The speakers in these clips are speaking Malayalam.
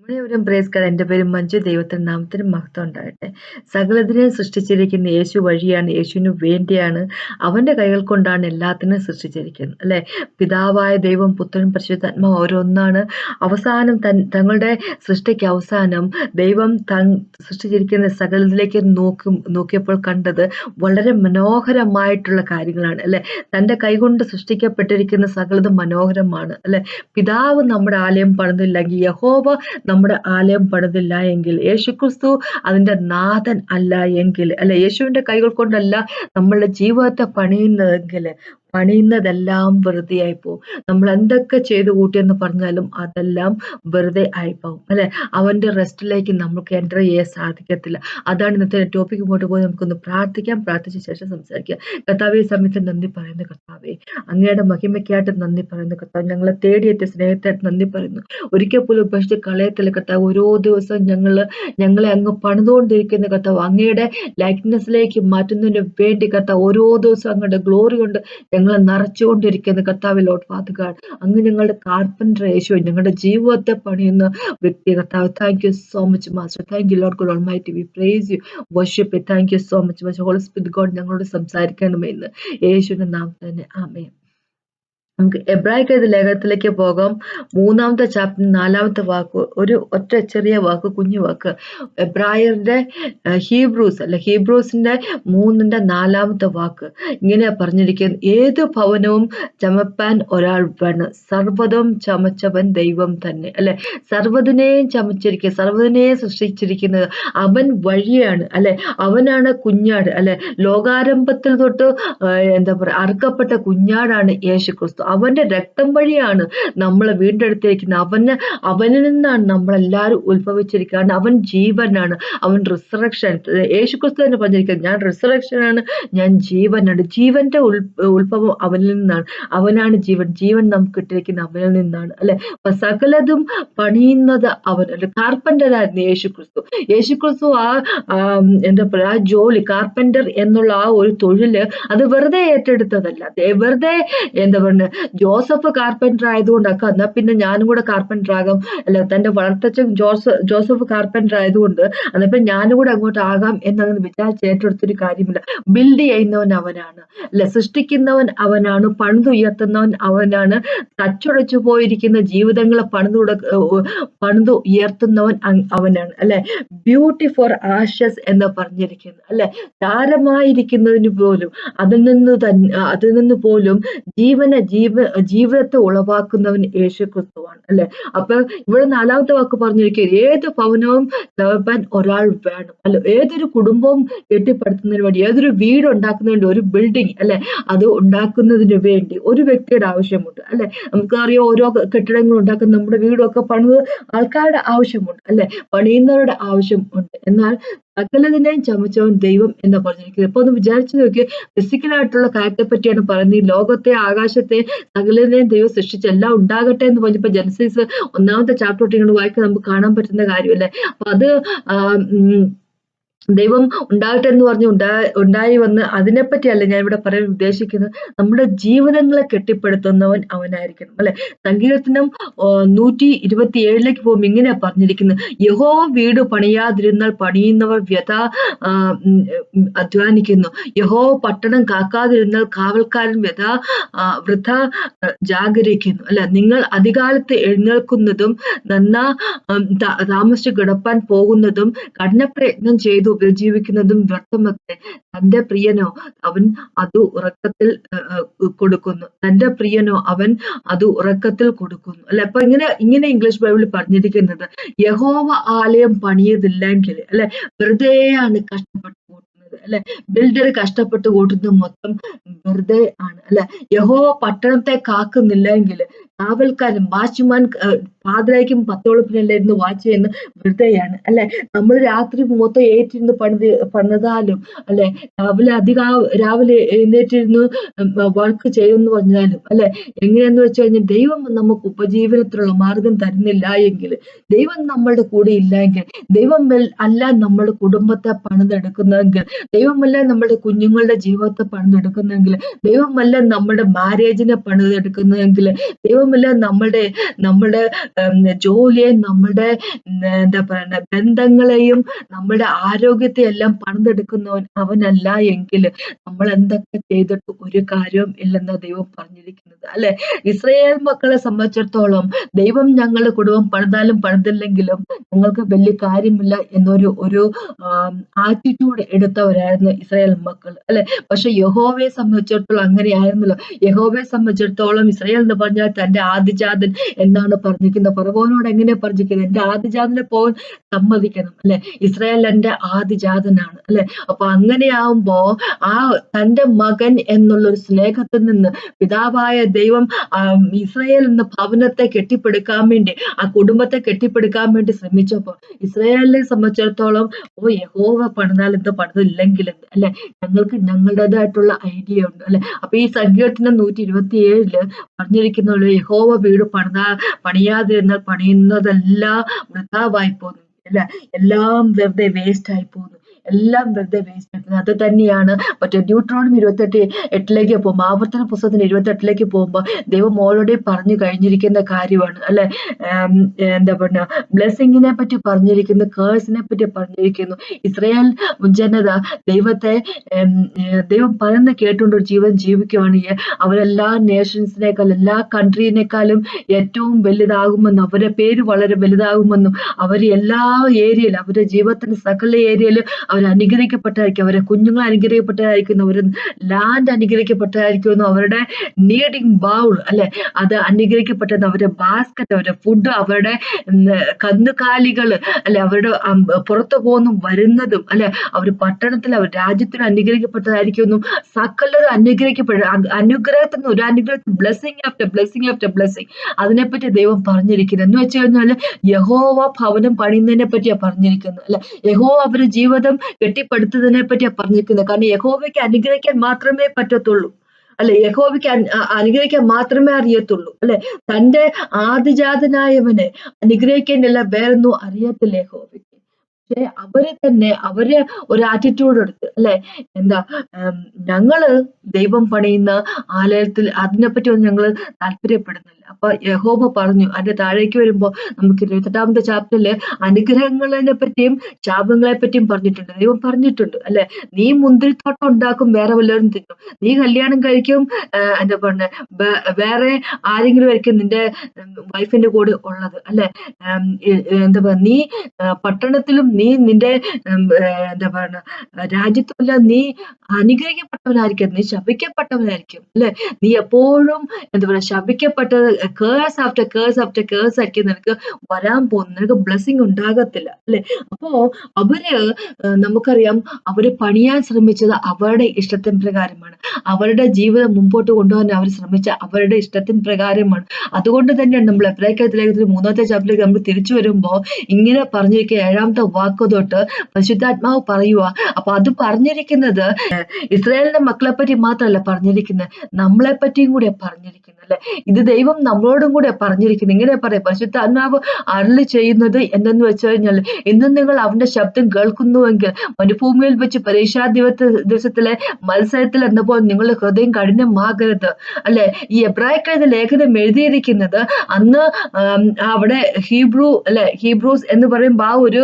മുഴുവനും പ്രേസ് കാർഡ് എന്റെ പേര് മഞ്ജു ദൈവത്തിന്റെ നാമത്തിന് മഹത്വം ഉണ്ടാകട്ടെ. സകലതിനെ സൃഷ്ടിച്ചിരിക്കുന്ന യേശു വഴിയാണ് യേശുവിന് വേണ്ടിയാണ് അവന്റെ കൈകൾ കൊണ്ടാണ് എല്ലാത്തിനും സൃഷ്ടിച്ചിരിക്കുന്നത് അല്ലെ? പിതാവായ ദൈവം പുത്രൻ പരിശുദ്ധാത്മാവ് ഓരോന്നാണ് അവസാനം തൻ തങ്ങളുടെ സൃഷ്ടിക്ക് അവസാനം ദൈവം തൻ സൃഷ്ടിച്ചിരിക്കുന്ന സകലത്തിലേക്ക് നോക്കും നോക്കിയപ്പോൾ കണ്ടത് വളരെ മനോഹരമായിട്ടുള്ള കാര്യങ്ങളാണ് അല്ലെ? തന്റെ കൈകൊണ്ട് സൃഷ്ടിക്കപ്പെട്ടിരിക്കുന്ന സകലത് മനോഹരമാണ് അല്ലെ? പിതാവ് നമ്മുടെ ആലയം പണിതില്ലെങ്കിൽ യഹോവ നമ്മുടെ ആലയം പണിതില്ല എങ്കിൽ യേശുക്രിസ്തു അതിന്റെ നാഥൻ അല്ല എങ്കിൽ അല്ലെ? യേശുവിന്റെ കൈകൾ കൊണ്ടല്ല നമ്മളുടെ ജീവിതത്തെ പണിയുന്നതെങ്കിൽ പണിയുന്നതെല്ലാം വെറുതെ പോകും നമ്മൾ എന്തൊക്കെ ചെയ്ത് കൂട്ടിയെന്ന് പറഞ്ഞാലും അതെല്ലാം വെറുതെ ആയിപ്പോവും അല്ലെ? അവന്റെ റെസ്റ്റിലേക്ക് നമുക്ക് എന്റർ ചെയ്യാൻ സാധിക്കത്തില്ല. അതാണ് ഇന്നത്തെ ടോപ്പിക് മുമ്പോട്ട് പോയി നമുക്കൊന്ന് പ്രാർത്ഥിക്കാം. പ്രാർത്ഥിച്ച ശേഷം സംസാരിക്കാം. കർത്താവെ സമയത്ത് നന്ദി പറയുന്ന കർത്താവേ. അങ്ങയുടെ മഹിമയ്ക്കായിട്ട് നന്ദി പറയുന്ന കർത്താവ്. ഞങ്ങളെ തേടിയെത്തിയ സ്നേഹത്തായിട്ട് നന്ദി പറയുന്നു. ഒരിക്കൽ പോലും ഉപേക്ഷിച്ച് കളയത്തില്ല കർത്താവ്. ഓരോ ദിവസവും ഞങ്ങൾ ഞങ്ങളെ അങ്ങ് പണിതുകൊണ്ടിരിക്കുന്ന കർത്താവ്. അങ്ങയുടെ ലൈറ്റ്നെസ്സിലേക്ക് മാറ്റുന്നതിന് വേണ്ടി കർത്താവ് ഓരോ ദിവസവും അങ്ങയുടെ ഗ്ലോറി കൊണ്ട് ഞങ്ങളെ നിറച്ചുകൊണ്ടിരിക്കുന്ന കർത്താവ് ലോഡ് ഫാദർ ഗാഡ് അങ്ങ് ഞങ്ങളുടെ കാർപ്പന്റർ യേശു ഞങ്ങളുടെ ജീവിതത്തെ പണിയുന്ന വ്യക്തി കർത്താവ് thank you so much master thank you lord God almighty we praise you worship thank you so much master holy spirit God ഞങ്ങളോട് സംസാരിക്കണമെന്ന് യേശുവിന്റെ നാമത്തിൽ തന്നെ. ആമേ നമുക്ക് എബ്രാഹിക്ക് എഴുതിയ ലേഖനത്തിലേക്ക് പോകാം. മൂന്നാമത്തെ ചാപ്റ്റർ നാലാമത്തെ വാക്ക് ഒരു ഒറ്റ ചെറിയ വാക്ക് കുഞ്ഞു വാക്ക്. എബ്രായറിന്റെ ഹീബ്രൂസ് അല്ല ഹീബ്രൂസിന്റെ മൂന്നിന്റെ നാലാമത്തെ വാക്ക്. ഇങ്ങനെ പറഞ്ഞിരിക്കുന്നത്. ഏത് ഭവനവും ചമപ്പാൻ ഒരാൾ വേണം. സർവതും ചമച്ചവൻ ദൈവം തന്നെ. അല്ലെ? സർവതിനെയും ചമച്ചിരിക്കുക സർവതിനെയും സൃഷ്ടിച്ചിരിക്കുന്നത് അവൻ വഴിയാണ്. അല്ലെ? അവനാണ് കുഞ്ഞാട്. അല്ലെ? ലോകാരംഭത്തിൽ തൊട്ട് എന്താ പറയുക അറുക്കപ്പെട്ട കുഞ്ഞാടാണ് യേശു ക്രിസ്തു അവന്റെ രക്തം വഴിയാണ് നമ്മളെ വീണ്ടെടുത്തിരിക്കുന്നത്. അവന് അവനിൽ നിന്നാണ് നമ്മളെല്ലാവരും ഉത്ഭവിച്ചിരിക്കുന്നത്. അവൻ ജീവനാണ്. അവൻ റിസറക്ഷൻ യേശു ക്രിസ്തു തന്നെ പറഞ്ഞിരിക്കുന്നത് ഞാൻ റിസറക്ഷനാണ് ഞാൻ ജീവനാണ്. ജീവന്റെ ഉത്ഭവം അവനിൽ നിന്നാണ്. അവനാണ് ജീവൻ. ജീവൻ നമുക്ക് ഇട്ടിരിക്കുന്ന അവനിൽ നിന്നാണ്. അല്ലെ? അപ്പൊ സകലതും പണിയുന്നത് അവൻ. അല്ലെ? കാർപ്പന്ററായിരുന്നു യേശു ക്രിസ്തു യേശു ക്രിസ്തു ആ എന്താ പറയുക ആ ജോലി കാർപ്പന്റർ എന്നുള്ള ആ ഒരു തൊഴിൽ അത് വെറുതെ ഏറ്റെടുത്തതല്ല. വെറുതെ എന്താ പറയുക ജോസഫ് കാർപ്പന്റർ ആയതുകൊണ്ടൊക്കെ എന്നാൽ പിന്നെ ഞാനും കൂടെ കാർപ്പന്റർ ആകാം. അല്ല തന്റെ വളർത്തച്ഛൻ ജോസഫ് ജോസഫ് കാർപ്പന്റർ ആയതുകൊണ്ട് അന്നപ്പം ഞാനും കൂടെ അങ്ങോട്ട് ആകാം എന്നങ്ങനെ വിചാരിച്ച് ഏറ്റെടുത്തൊരു കാര്യമില്ല. ബിൽഡ് ചെയ്യുന്നവൻ അവനാണ്. അല്ലെ സൃഷ്ടിക്കുന്നവൻ അവനാണ്. പണിതുയർത്തുന്നവൻ അവനാണ്. തച്ചുടച്ചു പോയിരിക്കുന്ന ജീവിതങ്ങളെ പണിതു പണിതു ഉയർത്തുന്നവൻ അവനാണ്. അല്ലെ? ബ്യൂട്ടി ഫോർ ആഷസ് എന്ന് പറഞ്ഞിരിക്കുന്നത് അല്ലെ? താരമായിരിക്കുന്നതിന് പോലും അതിൽ നിന്ന് തന്നെ അതിൽ നിന്ന് പോലും ജീവനെ ജീവ ജീവിതത്തെ ഉളവാക്കുന്നവൻ യേശു ക്രിസ്തുവാണ് അല്ലെ? അപ്പൊ ഇവിടെ നാലാമത്തെ വാക്ക് പറഞ്ഞിരിക്കും ഏത് ഭവനവും തകർപ്പാൻ ഒരാൾ വേണം അല്ല? ഏതൊരു കുടുംബവും കെട്ടിപ്പടുത്തുന്നതിന് വേണ്ടി ഏതൊരു വീട് ഉണ്ടാക്കുന്നതിന് ഒരു ബിൽഡിംഗ് അല്ലെ? അത് ഉണ്ടാക്കുന്നതിന് വേണ്ടി ഒരു വ്യക്തിയുടെ ആവശ്യമുണ്ട് അല്ലെ? നമുക്കറിയാം ഓരോ കെട്ടിടങ്ങൾ ഉണ്ടാക്കുന്ന നമ്മുടെ വീടൊക്കെ പണിത് ആൾക്കാരുടെ ആവശ്യമുണ്ട് അല്ലെ? പണിയുന്നവരുടെ ആവശ്യം ഉണ്ട്. എന്നാൽ സകലതിനെയും ചമച്ചവൻ ദൈവം എന്ന് പറഞ്ഞിരിക്കുന്നത് ഇപ്പൊ ഒന്ന് വിചാരിച്ചു നോക്കി ഫിസിക്കലായിട്ടുള്ള കാര്യത്തെ പറ്റിയാണ് പറയുന്നത്. ഈ ലോകത്തെ ആകാശത്തെ സകലതിനെയും ദൈവം സൃഷ്ടിച്ച് എല്ലാം ഉണ്ടാകട്ടെ എന്ന് പറഞ്ഞപ്പോ ജനസീസ് ഒന്നാമത്തെ ചാപ്റ്റർ ഇങ്ങോട്ട് വായിക്കാൻ നമുക്ക് കാണാൻ പറ്റുന്ന കാര്യമല്ലേ? അപ്പൊ അത് ദൈവം ഉണ്ടാകട്ടെ എന്ന് പറഞ്ഞ് ഉണ്ടാ ഉണ്ടായി വന്ന് അതിനെപ്പറ്റിയല്ല ഞാൻ ഇവിടെ പറയാൻ ഉദ്ദേശിക്കുന്നത്. നമ്മുടെ ജീവിതങ്ങളെ കെട്ടിപ്പടുത്തുന്നവൻ അവനായിരിക്കണം അല്ലെ? സങ്കീർത്തനം നൂറ്റി ഇരുപത്തി ഏഴിലേക്ക് പോകുമ്പോൾ ഇങ്ങനെയാ പറഞ്ഞിരിക്കുന്നത്. യഹോ വീട് പണിയാതിരുന്നാൽ പണിയുന്നവർ വ്യഥ അധ്വാനിക്കുന്നു. യഹോ പട്ടണം കാക്കാതിരുന്നാൽ കാവൽക്കാരൻ വ്യഥ വൃഥ ജാഗരിക്കുന്നു. അല്ല നിങ്ങൾ അധികാലത്ത് എഴുന്നേൽക്കുന്നതും നന്നാ താമസിച്ച് കിടപ്പാൻ പോകുന്നതും കഠിനപ്രയത്നം ചെയ്തു ഉപജീവിക്കുന്നതും വ്യർത്ഥമത്രേ തന്റെ പ്രിയനോ അവൻ അത് ഉറക്കത്തിൽ കൊടുക്കുന്നു. തന്റെ പ്രിയനോ അവൻ അത് ഉറക്കത്തിൽ കൊടുക്കുന്നു. അല്ലെ? അപ്പൊ ഇങ്ങനെ ഇങ്ങനെ ഇംഗ്ലീഷ് ബൈബിളിൽ പറഞ്ഞിരിക്കുന്നത് യഹോവ ആലയം പണിയതില്ലെങ്കിൽ അല്ലെ? വെറുതെയാണ് കഷ്ടപ്പെട്ടു കൂട്ടുന്നത് അല്ലെ? ബിൽഡർ കഷ്ടപ്പെട്ട് കൂട്ടുന്നത് മൊത്തം വെറുതെ ആണ് അല്ലെ? യഹോവ പട്ടണത്തെ കാക്കുന്നില്ലെങ്കിൽ കാവൽക്കാരൻ വാച്ച്മാൻ പാതിരായ്ക്കും പത്തോളപ്പിനല്ലായിരുന്നു വാച്ച് ചെയ്യുന്ന വൃദ്ധയാണ് അല്ലെ? നമ്മൾ രാത്രി മൊത്തം ഏറ്റിരുന്ന് പണിത് പണിതാലും അല്ലെ? രാവിലെ അധികം രാവിലെ എഴുന്നേറ്റിരുന്ന് വർക്ക് ചെയ്യുമെന്ന് പറഞ്ഞാലും അല്ലെ? എങ്ങനെയെന്ന് വെച്ച് കഴിഞ്ഞാൽ ദൈവം നമുക്ക് ഉപജീവനത്തിനുള്ള മാർഗം തരുന്നില്ല എങ്കിൽ ദൈവം നമ്മളുടെ കൂടെ ഇല്ലെങ്കിൽ ദൈവം അല്ല നമ്മുടെ കുടുംബത്തെ പണിതെടുക്കുന്നതെങ്കിൽ ദൈവമല്ല നമ്മുടെ കുഞ്ഞുങ്ങളുടെ ജീവിതത്തെ പണിതെടുക്കുന്നതെങ്കിൽ ദൈവമല്ല നമ്മുടെ മാരേജിനെ പണിതെടുക്കുന്നതെങ്കിൽ ദൈവം മാത്രവുമല്ല നമ്മുടെ നമ്മുടെ ജോലിയെ നമ്മുടെ എന്താ പറയുക ബന്ധങ്ങളെയും നമ്മുടെ ആരോഗ്യത്തെ എല്ലാം പണിതെടുക്കുന്നവൻ അവനല്ല എങ്കിൽ നമ്മൾ എന്തൊക്കെ ചെയ്തിട്ട് ഒരു കാര്യവും ഇല്ലെന്ന ദൈവം പറഞ്ഞിരിക്കുന്നത് അല്ലെ? ഇസ്രയേൽ മക്കളെ സംബന്ധിച്ചിടത്തോളം ദൈവം ഞങ്ങളുടെ കുടുംബം പണിതാലും പണിതില്ലെങ്കിലും ഞങ്ങൾക്ക് വലിയ കാര്യമില്ല എന്നൊരു ഒരു ആറ്റിറ്റ്യൂഡ് എടുത്തവരായിരുന്നു ഇസ്രയേൽ മക്കൾ അല്ലെ? പക്ഷെ യഹോവയെ സംബന്ധിച്ചിടത്തോളം അങ്ങനെയായിരുന്നല്ലോ. യഹോവയെ സംബന്ധിച്ചിടത്തോളം ഇസ്രയേൽ എന്ന് പറഞ്ഞാൽ തന്റെ ആദിജാതൻ എന്നാണ് പറഞ്ഞിരിക്കുന്നത്. പറവോനോട് എങ്ങനെ പറഞ്ഞിരിക്കുന്നത്? എന്റെ ആദിജാതനെ പോകാൻ സമ്മതിക്കണം അല്ലെ? ഇസ്രായേൽ എന്റെ ആദിജാതനാണ് അല്ലെ? അപ്പൊ അങ്ങനെയാവുമ്പോ ആ തന്റെ മകൻ എന്നുള്ള ഒരു സ്നേഹത്തിൽ നിന്ന് പിതാവായ ദൈവം ഇസ്രായേൽ എന്ന ഭവനത്തെ കെട്ടിപ്പടുക്കാൻ വേണ്ടി ആ കുടുംബത്തെ കെട്ടിപ്പടുക്കാൻ വേണ്ടി ശ്രമിച്ചപ്പോ ഇസ്രായേലിനെ സംബന്ധിച്ചിടത്തോളം ഓ യഹോവ പണിതാൽ എന്ത് പണിതില്ലെങ്കിൽ അല്ലെ? ഞങ്ങൾക്ക് ഞങ്ങളുടേതായിട്ടുള്ള ഐഡിയ ഉണ്ട് അല്ലെ? അപ്പൊ ഈ സങ്കീർത്തനം നൂറ്റി ഇരുപത്തി ഏഴിൽ പറഞ്ഞിരിക്കുന്ന യഹോവ വീട് പണിതാ പണിയാതിരുന്നാൽ പണിയുന്നതെല്ലാം വൃഥാവായി പോകുന്നു അല്ല? എല്ലാം വെറുതെ വേസ്റ്റ് ആയി പോകുന്നു എല്ലാം വെറുതെ വേസ്റ്റ് ആക്കുന്നത് അത് തന്നെയാണ്. മറ്റേ ഡ്യൂട്രോണമി ഇരുപത്തെട്ട് എട്ടിലേക്ക് പോകുമ്പോൾ ആവർത്തന പുസ്തകത്തിന് ഇരുപത്തെട്ടിലേക്ക് പോകുമ്പോൾ ദൈവം ഓൾറെഡി പറഞ്ഞു കഴിഞ്ഞിരിക്കുന്ന കാര്യമാണ്. അല്ലെ? എന്താ പറയുക ബ്ലെസ്സിങ്ങിനെ പറ്റി പറഞ്ഞിരിക്കുന്നു കേഴ്സിനെ പറ്റി പറഞ്ഞിരിക്കുന്നു. ഇസ്രയേൽ ജനത ദൈവത്തെ ദൈവം പറയുന്ന കേട്ടുകൊണ്ട് ഒരു ജീവൻ ജീവിക്കുകയാണെങ്കിൽ അവരെല്ലാ നേഷൻസിനേക്കാളും എല്ലാ കൺട്രീനേക്കാളും ഏറ്റവും വലുതാകുമെന്നും അവരുടെ പേര് വളരെ വലുതാകുമെന്നും അവർ എല്ലാ ഏരിയയിലും അവരുടെ ജീവിതത്തിന്റെ സകല ഏരിയയിലും അവർ അനുഗ്രഹിക്കപ്പെട്ടതായിരിക്കും. അവരെ കുഞ്ഞുങ്ങൾ അനുഗ്രഹിക്കപ്പെട്ടതായിരിക്കുന്നു അവർ ലാൻഡ് അനുഗ്രഹിക്കപ്പെട്ടതായിരിക്കുന്നു അവരുടെ നീഡിങ് ബൗൾ അല്ലെ? അത് അനുഗ്രഹിക്കപ്പെട്ടത് അവരുടെ ബാസ്ക്കറ്റ് അവരുടെ ഫുഡ് അവരുടെ കന്നുകാലികൾ അല്ലെ? അവരുടെ പുറത്തു പോകുന്നതും വരുന്നതും അല്ലെ? അവർ പട്ടണത്തിൽ അവർ രാജ്യത്തിന് അനുഗ്രഹിക്കപ്പെട്ടതായിരിക്കുന്നു സകലത് അനുഗ്രഹിക്കപ്പെട്ട അനുഗ്രഹത്തിൽ നിന്ന് ഒരു അനുഗ്രഹത്തിൽ blessing after blessing after blessing അതിനെപ്പറ്റി ദൈവം പറഞ്ഞിരിക്കുന്നത് എന്ന് വെച്ച് കഴിഞ്ഞാൽ യഹോവ ഭവനം പണിയുന്നതിനെ പറ്റിയാണ് പറഞ്ഞിരിക്കുന്നത് അല്ലെ? യഹോവ അവരുടെ ജീവിതം കെട്ടിപ്പടുത്തതിനെ പറ്റിയാണ് പറഞ്ഞിരിക്കുന്നത് കാരണം യഹോവയ്ക്ക് അനുഗ്രഹിക്കാൻ മാത്രമേ പറ്റത്തുള്ളൂ. അല്ലെ? യഹോവയ്ക്ക് അനുഗ്രഹിക്കാൻ മാത്രമേ അറിയത്തുള്ളൂ. അല്ലെ? തന്റെ ആദിജാതനായവനെ അനുഗ്രഹിക്കാനല്ല വേറൊന്നും അറിയത്തില്ല യഹോവയ്ക്ക്. പക്ഷെ അവർ തന്നെ അവർ ഒരു ആറ്റിറ്റ്യൂഡ് എടുത്ത് അല്ലെ? എന്താ ഞങ്ങൾ ദൈവം പണിയുന്ന ആലയത്തിൽ അതിനെപ്പറ്റി ഒന്നും ഞങ്ങൾ താല്പര്യപ്പെടുന്നില്ല. അപ്പൊ യഹോബ പറഞ്ഞു അതിന്റെ താഴേക്ക് വരുമ്പോ നമുക്ക് ഇരുപത്തെട്ടാമത്തെ ചാപ്റ്ററിൽ അനുഗ്രഹങ്ങളെ പറ്റിയും ശാപങ്ങളെ പറ്റിയും പറഞ്ഞിട്ടുണ്ട്. ദൈവം പറഞ്ഞിട്ടുണ്ട് അല്ലെ? നീ മുന്തിരിത്തോട്ടം ഉണ്ടാക്കും വേറെ വല്ലവരും തിന്നും. നീ കല്യാണം കഴിക്കും എന്താ പറഞ്ഞ വേറെ ആരെങ്കിലും ആയിരിക്കും നിന്റെ വൈഫിന്റെ കൂടെ ഉള്ളത് അല്ലെ? എന്താ പറയുക നീ പട്ടണത്തിലും നീ നിന്റെ എന്താ പറയുക രാജ്യത്തുമല്ല നീ അനുഗ്രഹിക്കപ്പെട്ടവനായിരിക്കും നീ ശപിക്കപ്പെട്ടവനായിരിക്കും അല്ലെ? നീ എപ്പോഴും എന്താ പറയുക ശപിക്കപ്പെട്ടത് curse after curse after curse ആയിരിക്കും. നിനക്ക് വരാൻ പോകുന്നു നിനക്ക് ബ്ലെസ്സിങ് ഉണ്ടാകത്തില്ല അല്ലെ? അപ്പോ അവർ നമുക്കറിയാം അവർ പണിയാൻ ശ്രമിച്ചത് അവരുടെ ഇഷ്ടത്തിന് പ്രകാരമാണ്. അവരുടെ ജീവിതം മുമ്പോട്ട് കൊണ്ടുപോകാൻ അവർ ശ്രമിച്ച അവരുടെ ഇഷ്ടത്തിന് പ്രകാരമാണ്. അതുകൊണ്ട് തന്നെയാണ് നമ്മൾ എബ്രാഹിക്കത്തിലേക്ക് മൂന്നാമത്തെ ചാപ്റ്ററിലേക്ക് നമ്മൾ തിരിച്ചു വരുമ്പോൾ ഇങ്ങനെ പറഞ്ഞിരിക്കുക ഏഴാമത്തെ വാക്ക് തൊട്ട് പരിശുദ്ധാത്മാവ് പറയുക അപ്പൊ അത് പറഞ്ഞിരിക്കുന്നത് ഇസ്രായേലിന്റെ മക്കളെ പറ്റി മാത്രമല്ല പറഞ്ഞിരിക്കുന്നത്. നമ്മളെ പറ്റിയും കൂടെ പറഞ്ഞിരിക്കുന്നത്. അല്ലെ? ഇത് ദൈവം നമ്മളോടും കൂടെ പറഞ്ഞിരിക്കുന്നത് ഇങ്ങനെ പറയാം. പരിശുദ്ധ ആത്മാവ് അരളി ചെയ്യുന്നത് എന്തെന്ന് വെച്ച് കഴിഞ്ഞാൽ ഇന്നും നിങ്ങൾ അവന്റെ ശബ്ദം കേൾക്കുന്നുവെങ്കിൽ മരുഭൂമിയിൽ വെച്ച് പരീക്ഷാ ദിവസ ദിവസത്തിലെ മത്സരത്തിൽ എന്നപ്പോൾ നിങ്ങളുടെ ഹൃദയം കഠിനമാകരുത്. അല്ലെ? ഈ എബ്രാഹിക്കഴുത ലേഖനം എഴുതിയിരിക്കുന്നത് അന്ന് അവിടെ ഹീബ്രു അല്ലെ ഹീബ്രൂസ് എന്ന് പറയുമ്പോൾ ആ ഒരു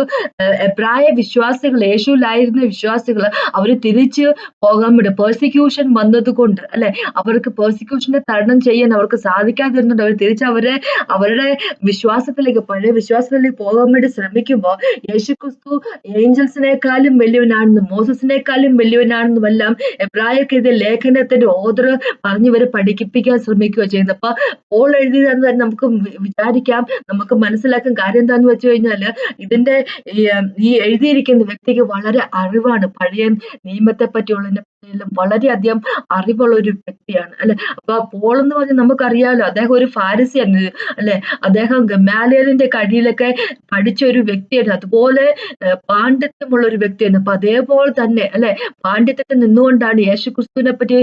എബ്രായ വിശ്വാസികൾ യേശുവിലായിരുന്ന വിശ്വാസികൾ അവർ തിരിച്ച് പോകാൻ വേണ്ടി പേഴ്സിക്യൂഷൻ വന്നതുകൊണ്ട് അല്ലെ? അവർക്ക് പേഴ്സിക്യൂഷനെ തരണം ചെയ്യാൻ അവർക്ക് സാധിക്കാതിരുന്നുണ്ട് അവർ തിരിച്ച് അവരെ അവരുടെ വിശ്വാസത്തിലേക്ക് പഴയ വിശ്വാസത്തിലേക്ക് പോകാൻ വേണ്ടി ശ്രമിക്കുമ്പോൾ യേശുക്രിസ്തു ഏഞ്ചൽസിനേക്കാളും വലിയവനാണെന്നും മോസസിനേക്കാളും വലിയവനാണെന്നും എല്ലാം എബ്രായക്കെതിരെ ലേഖനത്തിന്റെ ഓർഡർ പറഞ്ഞു വരെ പഠിപ്പിക്കാൻ ശ്രമിക്കുക ചെയ്യുന്നത് അപ്പൊ പോൾ എഴുതിയതെന്ന് തന്നെ നമുക്ക് വിചാരിക്കാം നമുക്ക് മനസ്സിലാക്കാൻ കാര്യം എന്താന്ന് വെച്ച് കഴിഞ്ഞാൽ ഇതിന്റെ ഈ എഴുതിയിരിക്കുന്ന വ്യക്തിക്ക് വളരെ അറിവാണ്. പഴയ നിയമത്തെ പറ്റിയുള്ളതിനെ വളരെയധികം അറിവുള്ള ഒരു വ്യക്തിയാണ്. അല്ലെ? അപ്പൊ പോൾ എന്ന് പറഞ്ഞാൽ നമുക്കറിയാലോ അദ്ദേഹം ഒരു ഫാരസിയാണ് അല്ലെ? അദ്ദേഹം ഗമാലയലിന്റെ കടിയിലൊക്കെ പഠിച്ച ഒരു വ്യക്തിയായിരുന്നു. അതുപോലെ പാണ്ഡിത്യമുള്ള ഒരു വ്യക്തിയായിരുന്നു. അപ്പൊ അതേപോലെ തന്നെ അല്ലെ? പാണ്ഡിത്യത്തിൽ നിന്നുകൊണ്ടാണ് യേശു ക്രിസ്തുവിനെ പറ്റി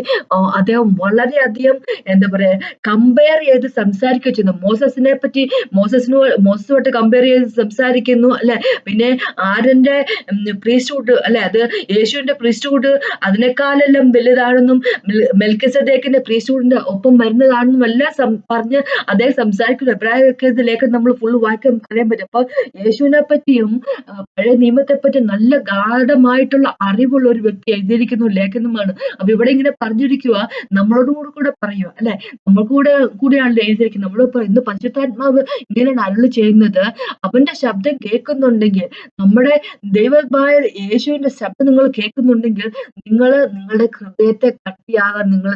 അദ്ദേഹം വളരെയധികം എന്താ പറയാ കമ്പയർ ചെയ്ത് സംസാരിക്കുക ചെയ്യുന്നു. മോസസിനെ പറ്റി മോസസിനോ മോസസുമായിട്ട് കമ്പയർ ചെയ്ത് സംസാരിക്കുന്നു അല്ലെ? പിന്നെ ആരന്റെ പ്രീസ്റ്റ്ഹുഡ് അല്ലെ? അത് യേശുവിന്റെ പ്രീസ്റ്റ്ഹുഡ് അതിനേക്കാൾ എന്നേക്കാളെല്ലാം വലുതാണെന്നും മെൽക്കസദേക്കിന്റെ പ്രീസ്റ്റൂഡിന്റെ ഒപ്പം വരുന്നതാണെന്നും എല്ലാം പറഞ്ഞ് അദ്ദേഹം സംസാരിക്കുന്നു. ലേഖനം നമ്മൾ ഫുള്ള് വായിക്കാൻ നമുക്ക് അറിയാൻ പറ്റും. അപ്പൊ യേശുവിനെ പറ്റിയും പഴയ നിയമത്തെ പറ്റി നല്ല ഗാഠമായിട്ടുള്ള അറിവുള്ള ഒരു വ്യക്തി എഴുതിയിരിക്കുന്ന ലേഖനമാണ്. അപ്പൊ ഇവിടെ ഇങ്ങനെ പറഞ്ഞിരിക്കുക നമ്മളോടുകൂടെ കൂടെ പറയുക അല്ലെ? നമ്മൾ കൂടെ കൂടെയാണല്ലോ എഴുതിയിരിക്കുന്നത്. നമ്മൾ ഇന്ന് പരിശുദ്ധാത്മാവ് ഇങ്ങനെയാണ് അരുളി ചെയ്യുന്നത്. അവന്റെ ശബ്ദം കേൾക്കുന്നുണ്ടെങ്കിൽ നമ്മുടെ ദൈവമായ യേശുവിന്റെ ശബ്ദം നിങ്ങൾ കേൾക്കുന്നുണ്ടെങ്കിൽ നിങ്ങൾ നിങ്ങളുടെ ഹൃദയത്തെ കട്ടിയാകാൻ നിങ്ങൾ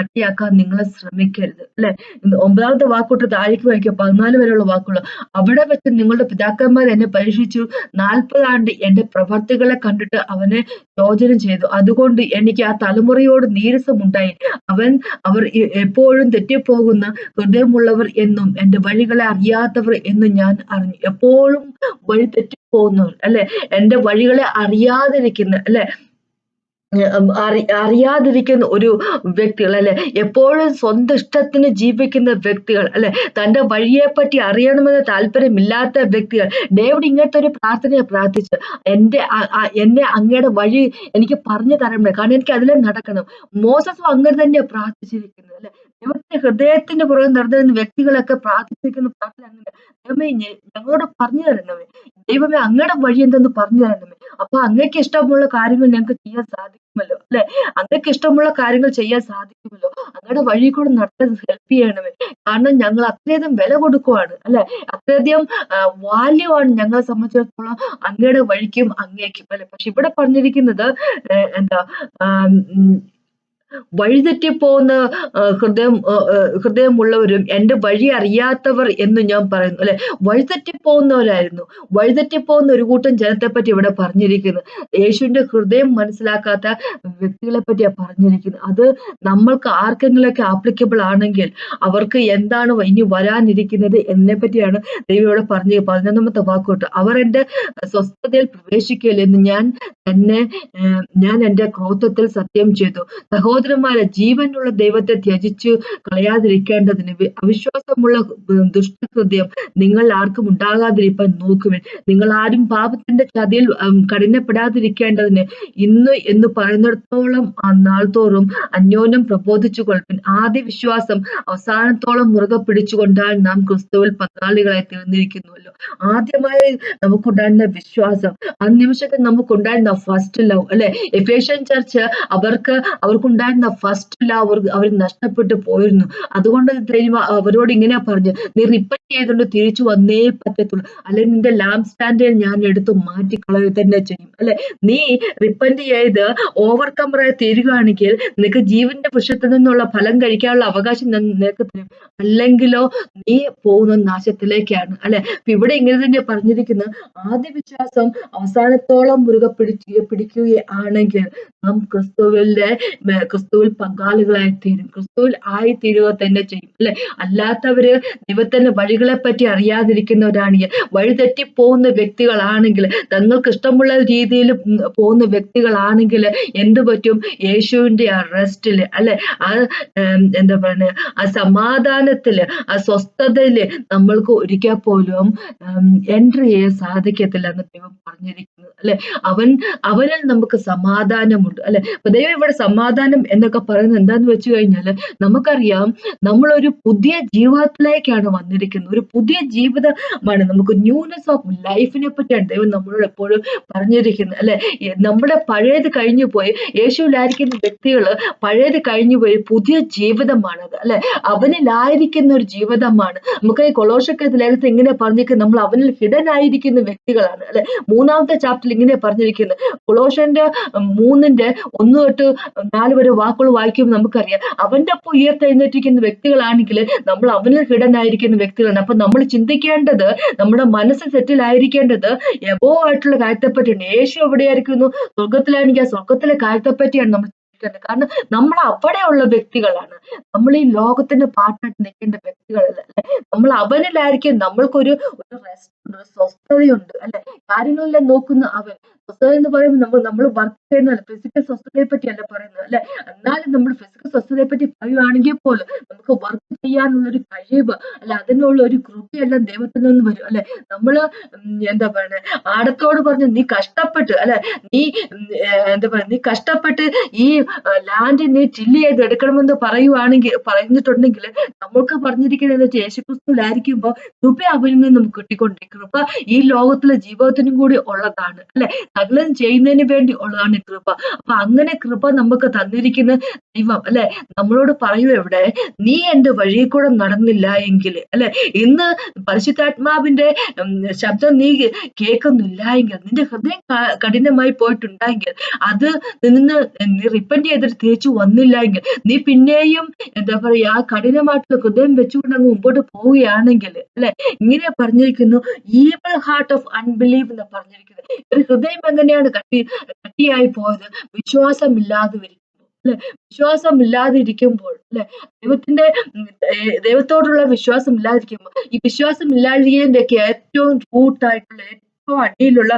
കട്ടിയാക്കാൻ നിങ്ങൾ ശ്രമിക്കരുത് അല്ലെ? ഒമ്പതാമത്തെ വാക്കൂട്ട് താഴേക്ക് വായിക്കുക പതിനാല് വരെയുള്ള വാക്കുകൾ. അവിടെ വെച്ച് നിങ്ങളുടെ പിതാക്കന്മാർ എന്നെ പരീക്ഷിച്ചു. നാൽപ്പതാണ്ട് എന്റെ പ്രവർത്തികളെ കണ്ടിട്ട് അവനെ യോജനം ചെയ്തു. അതുകൊണ്ട് എനിക്ക് ആ തലമുറയോട് നീരസമുണ്ടായി. അവൻ അവർ എപ്പോഴും തെറ്റിപ്പോകുന്ന ഹൃദയമുള്ളവർ എന്നും എന്റെ വഴികളെ അറിയാത്തവർ എന്നും ഞാൻ അറിഞ്ഞു. എപ്പോഴും വഴി തെറ്റിപ്പോകുന്നവർ അല്ലെ? എന്റെ വഴികളെ അറിയാതിരിക്കുന്ന അല്ലെ? അറി അറിയാതിരിക്കുന്ന ഒരു വ്യക്തികൾ അല്ലെ? എപ്പോഴും സ്വന്തം ഇഷ്ടത്തിന് ജീവിക്കുന്ന വ്യക്തികൾ അല്ലെ? തന്റെ വഴിയെപ്പറ്റി അറിയണമെന്ന് താല്പര്യമില്ലാത്ത വ്യക്തികൾ. ഡേവിഡ് ഇങ്ങനത്തെ ഒരു പ്രാർത്ഥനയെ പ്രാർത്ഥിച്ച് എന്റെ എന്നെ അങ്ങയുടെ വഴി എനിക്ക് പറഞ്ഞു തരണം കാരണം എനിക്ക് അതിലെ നടക്കണം. മോസസും അങ്ങനെ തന്നെ പ്രാർത്ഥിച്ചിരിക്കുന്നത് അല്ലെ? ദൈവത്തിന്റെ ഹൃദയത്തിന്റെ പുറകെ നടന്നിരുന്ന വ്യക്തികളൊക്കെ പ്രാർത്ഥിച്ചിരിക്കുന്ന പ്രാർത്ഥന അങ്ങനെ ദൈവമേ ഞങ്ങളോട് പറഞ്ഞു തരണമേ. ദൈവമേ അങ്ങയുടെ വഴി എന്തെന്ന് പറഞ്ഞു തരണമേ. അപ്പൊ അങ്ങക്ക് ഇഷ്ടമുള്ള കാര്യങ്ങൾ ഞങ്ങൾക്ക് ചെയ്യാൻ സാധിക്കുമല്ലോ അല്ലെ? അങ്ങക്ക് ഇഷ്ടമുള്ള കാര്യങ്ങൾ ചെയ്യാൻ സാധിക്കുമല്ലോ. അങ്ങയുടെ വഴി കൂടെ നടത്താൻ ഹെൽപ്പ് ചെയ്യണമേ. കാരണം ഞങ്ങൾ അത്രയധികം വില കൊടുക്കുവാണ് അല്ലെ? അത്രയധികം വാല്യൂ ആണ് ഞങ്ങളെ സംബന്ധിച്ചിടത്തോളം അങ്ങയുടെ വഴിക്കും അങ്ങേക്കും അല്ലെ? പക്ഷെ ഇവിടെ പറഞ്ഞിരിക്കുന്നത് എന്താ വഴിതെറ്റിപ്പോകുന്ന പോകുന്ന ഹൃദയം ഹൃദയമുള്ളവരും എന്റെ വഴി അറിയാത്തവർ എന്ന് ഞാൻ പറയുന്നു. അല്ലെ? വഴിതെറ്റിപ്പോകുന്നവരായിരുന്നു. വഴിതെറ്റിപ്പോകുന്ന ഒരു കൂട്ടം ജനത്തെപ്പറ്റി ഇവിടെ പറഞ്ഞിരിക്കുന്നു. യേശുവിന്റെ ഹൃദയം മനസ്സിലാക്കാത്ത വ്യക്തികളെ പറ്റിയാണ് പറഞ്ഞിരിക്കുന്നത് അത് നമ്മൾക്ക് ആർക്കെങ്കിലൊക്കെ ആപ്ലിക്കബിൾ ആണെങ്കിൽ അവർക്ക് എന്താണ് ഇനി വരാനിരിക്കുന്നത് എന്നെ പറ്റിയാണ് ദൈവം ഇവിടെ പറഞ്ഞ് പതിനൊന്നാമത്തെ വാക്കോട്ട് അവർ എന്റെ സ്വസ്ഥതയിൽ പ്രവേശിക്കില്ലെന്ന് ഞാൻ തന്നെ ഞാൻ എന്റെ ക്രോധത്തിൽ സത്യം ചെയ്തു. സഹോദരന്മാരെ ജീവനുള്ള ദൈവത്തെ ത്യജിച്ചു കളയാതിരിക്കേണ്ടതിന് അവിശ്വാസമുള്ള ദുഷ്ടഹൃദയം നിങ്ങൾ ആർക്കും ഉണ്ടാകാതിരിക്കാൻ നോക്കുവിൻ. നിങ്ങൾ ആരും പാപത്തിന്റെ ചതിയിൽ കഠിനപ്പെടാതിരിക്കേണ്ടതിന് ഇന്ന് എന്ന് പറയുന്നിടത്തോളം ആ നാൾ തോറും അന്യോന്യം പ്രബോധിച്ചു കൊൾപ്പിൻ ആദ്യ വിശ്വാസം അവസാനത്തോളം മുറുകെ പിടിച്ചുകൊണ്ടാൽ നാം ക്രിസ്തുവിൽ പങ്കാളികളായി തീർന്നിരിക്കുന്നുവല്ലോ. ആദ്യമായി നമുക്കുണ്ടായിരുന്ന വിശ്വാസം ആ നിമിഷത്തിൽ നമുക്കുണ്ടായിരുന്ന ഫസ്റ്റ് ലവ് അല്ലെ? എഫേഷ്യൻ ചർച്ച് അവർക്ക് അവർക്കുണ്ടായിരുന്ന ഫസ്റ്റ് ലവ് അവർ നഷ്ടപ്പെട്ടു പോയിരുന്നു. അതുകൊണ്ട് അവരോട് ഇങ്ങനെ പറഞ്ഞു നീ റിപ്പറ്റ് ചെയ്തുകൊണ്ട് തിരിച്ചു വന്നേ പറ്റത്തുള്ളൂ. അല്ലെങ്കിൽ നിന്റെ ലാംപ് സ്റ്റാൻഡിൽ ഞാൻ എടുത്ത് മാറ്റിക്കളയുക തന്നെ ചെയ്യും. അല്ലെ നീ റിപ്പന്റ് ചെയ്ത് ഓവർകമറായി തീരുകയാണെങ്കിൽ നിനക്ക് ജീവന്റെ വൃക്ഷത്തിൽ നിന്നുള്ള ഫലം കഴിക്കാനുള്ള അവകാശം നിനക്ക് തരും. അല്ലെങ്കിലോ നീ പോകുന്ന നാശത്തിലേക്കാണ്. അല്ലെ ഇവിടെ ഇങ്ങനെ തന്നെ പറഞ്ഞിരിക്കുന്നത് ആദ്യ വിശ്വാസം അവസാനത്തോളം മുറുകെ പിടിച്ച് പിടിക്കുകയാണെങ്കിൽ നാം ക്രിസ്തുവിന്റെ ക്രിസ്തുവിൽ പങ്കാളികളായി തീരും. ക്രിസ്തുവിൽ ആയി തീരുക തന്നെ ചെയ്യും. അല്ലെ? അല്ലാത്തവര് ദൈവത്തിന്റെ വഴികളെ പറ്റി അറിയാതിരിക്കുന്നവരാണെങ്കിൽ വഴി തെറ്റിപ്പോകുന്ന വ്യക്തികളാണെങ്കിൽ തങ്ങൾക്ക് ഇഷ്ടമുള്ള രീതിയിൽ പോകുന്ന വ്യക്തികളാണെങ്കിൽ എന്തു പറ്റും? യേശുവിന്റെ ആ റെസ്റ്റിൽ അല്ലെ? ആ എന്താ പറയുക ആ സമാധാനത്തിൽ ആ സ്വസ്ഥതയിൽ നമ്മൾക്ക് ഒരിക്കൽ പോലും എൻട്രി ചെയ്യാൻ സാധിക്കത്തില്ല എന്ന് ദൈവം പറഞ്ഞിരിക്കുന്നു. അല്ലെ? അവൻ അവനിൽ നമുക്ക് സമാധാനമുണ്ട്. അല്ലെ? ദൈവം ഇവിടെ സമാധാനം എന്നൊക്കെ പറയുന്നത് എന്താന്ന് വെച്ച് കഴിഞ്ഞാൽ നമുക്കറിയാം നമ്മളൊരു പുതിയ ജീവിതത്തിലേക്കാണ് വന്നിരിക്കുന്നത്. ഒരു പുതിയ ജീവിതമാണ് നമുക്ക് ന്യൂനെസ് ഓഫ് ലൈഫിനെ പറ്റിയാണ് ദൈവം നമ്മളോട് എപ്പോഴും പറഞ്ഞിരിക്കുന്നത് അല്ലെ? നമ്മുടെ പഴയത് കഴിഞ്ഞു പോയി യേശുവിലായിരിക്കുന്ന വ്യക്തികൾ പഴയത് കഴിഞ്ഞു പോയി പുതിയ ജീവിതമാണത് അല്ലെ? അവനിലായിരിക്കുന്ന ഒരു ജീവിതമാണ്. നമുക്ക് ഈ കൊളോഷക്കത്ത് ലേഖനത്തിൽ ഇങ്ങനെ പറഞ്ഞിരിക്കുന്നത് നമ്മൾ അവനിൽ ഹിഡൻ ആയിരിക്കുന്ന വ്യക്തികളാണ് അല്ലെ? മൂന്നാമത്തെ ചാപ്റ്ററിൽ ഇങ്ങനെ പറഞ്ഞിരിക്കുന്നത് കൊളോഷന്റെ മൂന്നിന്റെ ഒന്ന് തൊട്ട് നാല് വരെ വാക്കുകൾ വായിക്കുമ്പോൾ നമുക്കറിയാം അവന്റെ ഒപ്പം ഉയർത്തെഴുന്നേറ്റിരിക്കുന്ന വ്യക്തികളാണെങ്കിൽ നമ്മൾ അവനിൽ ഹിഡനായിരിക്കുന്ന വ്യക്തികളാണ്. അപ്പൊ നമ്മൾ ചിന്തിക്കേണ്ടത് നമ്മുടെ മനസ്സ് സെറ്റിലായിരിക്കേണ്ടത് എബോ ആയിട്ടുള്ള കാര്യത്തെ പറ്റിയാണ് യേശു എവിടെയായിരിക്കുന്നു? സ്വർഗത്തിലാണെങ്കിൽ ആ സ്വർഗത്തിലെ കാര്യത്തെ പറ്റിയാണ് നമ്മൾ ചിന്തിക്കേണ്ടത്. കാരണം നമ്മൾ അവിടെയുള്ള വ്യക്തികളാണ്. നമ്മൾ ഈ ലോകത്തിന്റെ പാട്ടായിട്ട് നിൽക്കേണ്ട വ്യക്തികളല്ല. നമ്മൾ അവനിലായിരിക്കും നമ്മൾക്കൊരു ഒരു റെസ്റ്റ് സ്വസ്ഥതയുണ്ട് അല്ലെ? കാര്യങ്ങളെല്ലാം നോക്കുന്ന അവൻ. സ്വസ്ഥത എന്ന് പറയുമ്പോൾ നമ്മൾ നമ്മൾ വർക്ക് ചെയ്യുന്ന ഫിസിക്കൽ സ്വസ്ഥതയെ പറ്റിയല്ല പറയുന്നത് അല്ലെ? എന്നാലും നമ്മൾ ഫിസിക്കൽ സ്വസ്ഥതയെ പറ്റി പറയുവാണെങ്കിൽ പോലും നമുക്ക് വർക്ക് ചെയ്യാനുള്ള ഒരു കഴിവ് അല്ലെ? അതിനുള്ള ഒരു കൃപയെല്ലാം ദൈവത്തിൽ നിന്ന് വരും അല്ലെ? നമ്മൾ എന്താ പറയുന്നത് ആടത്തോട് പറഞ്ഞു നീ കഷ്ടപ്പെട്ട് അല്ലെ? നീ എന്താ പറയുക നീ കഷ്ടപ്പെട്ട് ഈ ലാൻഡ് നീ ചില്ല് ചെയ്ത് എടുക്കണമെന്ന് പറയുവാണെങ്കിൽ പറഞ്ഞിട്ടുണ്ടെങ്കിൽ നമ്മൾക്ക് പറഞ്ഞിരിക്കുന്നത് യേശുക്രിസ്തുവിലായിരിക്കുമ്പോൾ കൃപ അവനിൽ നിന്ന് നമുക്ക് കിട്ടിക്കൊണ്ടിരിക്കും. കൃപ ഈ ലോകത്തിലെ ജീവിതത്തിനും കൂടി ഉള്ളതാണ് അല്ലെ? സകലം ചെയ്യുന്നതിന് വേണ്ടി ഉള്ളതാണ് കൃപ. അപ്പൊ അങ്ങനെ കൃപ നമുക്ക് തന്നിരിക്കുന്ന ദൈവം അല്ലെ? നമ്മളോട് പറയൂ എവിടെ നീ എന്റെ വഴിയിൽ കൂടെ നടന്നില്ല എങ്കിൽ അല്ലെ? ഇന്ന് പരിശുദ്ധാത്മാവിന്റെ ശബ്ദം നീ കേൾക്കുന്നില്ല എങ്കിൽ നിന്റെ ഹൃദയം കഠിനമായി പോയിട്ടുണ്ടെങ്കിൽ അത് നിന്ന് നീ റിപ്പൻഡ് ചെയ്തിട്ട് തിരിച്ചു വന്നില്ല എങ്കിൽ നീ പിന്നെയും എന്താ പറയാ കഠിനമായിട്ടുള്ള ഹൃദയം വെച്ചുകൊണ്ട് അങ്ങ് മുമ്പോട്ട് പോവുകയാണെങ്കിൽ അല്ലെ? ഇങ്ങനെ പറഞ്ഞിരിക്കുന്നു ഈവൽ ഹാർട്ട് ഓഫ് അൺബിലീവ് എന്ന് പറഞ്ഞിരിക്കുന്നത്. ഒരു ഹൃദയം എങ്ങനെയാണ് കട്ടി കട്ടിയായി പോയത്. വിശ്വാസമില്ലാതെ വരും അല്ലെ? വിശ്വാസമില്ലാതെ ഇരിക്കുമ്പോൾ അല്ലെ? ദൈവത്തിന്റെ ദൈവത്തോടുള്ള വിശ്വാസം ഇല്ലാതിരിക്കുമ്പോൾ ഈ വിശ്വാസം ഇല്ലാതിരിക്കുന്നതിന്റെ ഒക്കെ ഏറ്റവും റൂട്ടായിട്ടുള്ള ഏറ്റവും അടിയിലുള്ള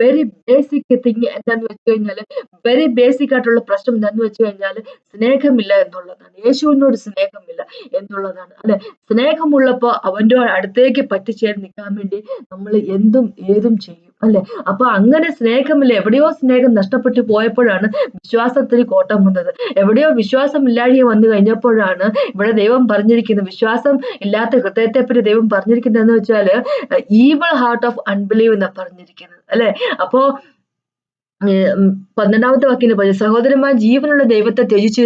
വെരി ബേസിക് തിങ് എന്താന്ന് വെച്ച് കഴിഞ്ഞാൽ വെരി ബേസിക് ആയിട്ടുള്ള പ്രശ്നം എന്താന്ന് വെച്ച് കഴിഞ്ഞാൽ സ്നേഹമില്ല എന്നുള്ളതാണ്. യേശുവിനോട് സ്നേഹമില്ല എന്നുള്ളതാണ്. അല്ലെ? സ്നേഹമുള്ളപ്പോ അവന്റെ അടുത്തേക്ക് പറ്റിച്ചേർന്ന് നിൽക്കാൻ വേണ്ടി നമ്മൾ എന്തും ഏതും ചെയ്യും. അല്ലെ? അപ്പൊ അങ്ങനെ സ്നേഹമില്ല. എവിടെയോ സ്നേഹം നഷ്ടപ്പെട്ടു പോയപ്പോഴാണ് വിശ്വാസത്തിൽ കോട്ടം വന്നത്. എവിടെയോ വിശ്വാസം ഇല്ലാതെ വന്നു കഴിഞ്ഞപ്പോഴാണ് ഇവിടെ ദൈവം പറഞ്ഞിരിക്കുന്നത്. വിശ്വാസം ഇല്ലാത്ത ഹൃദയത്തെപ്പറ്റി ദൈവം പറഞ്ഞിരിക്കുന്നതെന്ന് വെച്ചാൽ ഈവൾ ഹാർട്ട് ഓഫ് അൺബിലീവ് എന്നാ പറഞ്ഞിരിക്കുന്നത്. അല്ലെ? അപ്പോ പന്ത്രണ്ടാമത്തെ വാക്കിന് പറഞ്ഞു സഹോദരന്മാർ ജീവനുള്ള ദൈവത്തെ ത്യജിച്ച്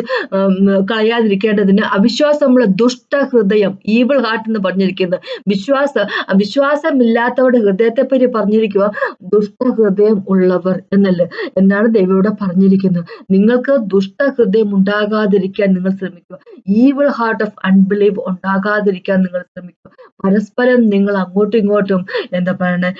കളയാതിരിക്കേണ്ടതിന് അവിശ്വാസമുള്ള ദുഷ്ട ഹൃദയം ഈവിൾ ഹാർട്ട് എന്ന് പറഞ്ഞിരിക്കുന്നത് വിശ്വാസ വിശ്വാസമില്ലാത്തവരുടെ ഹൃദയത്തെ പറ്റി പറഞ്ഞിരിക്കുക ദുഷ്ട ഹൃദയം ഉള്ളവർ എന്നല്ലേ? എന്നാണ് ദൈവം ഇവിടെ പറഞ്ഞിരിക്കുന്നത് നിങ്ങൾക്ക് ദുഷ്ട ഹൃദയം ഉണ്ടാകാതിരിക്കാൻ നിങ്ങൾ ശ്രമിക്കുക. ഈവിൾ ഹാർട്ട് ഓഫ് അൺബിലീവ് ഉണ്ടാകാതിരിക്കാൻ നിങ്ങൾ ശ്രമിക്കുക. പരസ്പരം നിങ്ങൾ അങ്ങോട്ടും ഇങ്ങോട്ടും എന്താ പറയണേ?